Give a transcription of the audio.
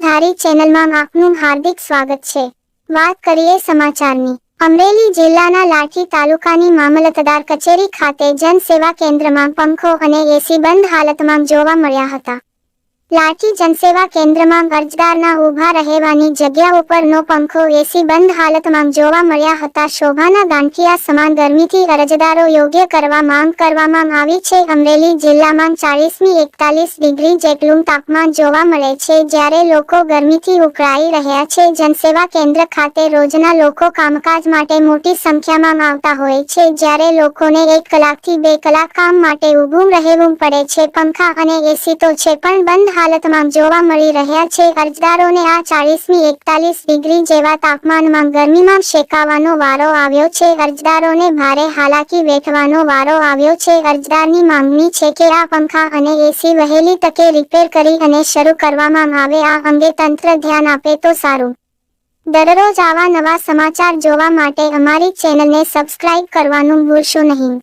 ધારી ચેનલમાં આપનું હાર્દિક સ્વાગત છે. વાત કરીએ સમાચારની. અમરેલી જિલ્લાના લાઠી તાલુકાની મામલતદાર કચેરી ખાતે જનસેવા કેન્દ્રમાં પંખો અને એસી બંધ હાલતમાં જોવા મળ્યા હતા. લાઠી જનસેવા કેન્દ્રમાં અરજદારના ઊભા રહેવાની જગ્યા ઉપરનો પંખો એસી બંધ હાલતમાં જોવા મળ્યા હતા. શોભાના ગાંઠિયા સમાન ગરમીથી અરજદારો યોગ્ય કરવા માંગ કરવામાં આવી છે. અમરેલી જિલ્લામાં ચાલીસમી એકતાલીસ ડિગ્રી જેટલું તાપમાન જોવા મળે છે. જ્યારે લોકો ગરમીથી ઉકળાઈ રહ્યા છે, જનસેવા કેન્દ્ર ખાતે રોજના લોકો કામકાજ માટે મોટી સંખ્યામાં આવતા હોય છે. જ્યારે લોકોને એક કલાકથી બે કલાક કામ માટે ઊભું રહેવું પડે છે. પંખા અને એસી તો છે, પણ બંધ હાલતમાં જોવા મળી રહ્યા છે. અરજદારોને આ ચાલીસમી એકતાલીસ ડિગ્રી જેવા તાપમાનમાં ગરમીમાં શેકાવાનો વારો આવ્યો છે. અરજદારોને ભારે હાલાકી વેઠવાનો વારો આવ્યો છે. અરજદારની માંગણી છે કે આ પંખા અને એસી વહેલી તકે રિપેર કરી અને શરૂ કરવામાં આવે. આ અંગે તંત્ર ધ્યાન આપે તો સારું. દરરોજ આવા નવા સમાચાર જોવા માટે અમારી ચેનલને સબસ્ક્રાઇબ કરવાનું ભૂલશો નહીં.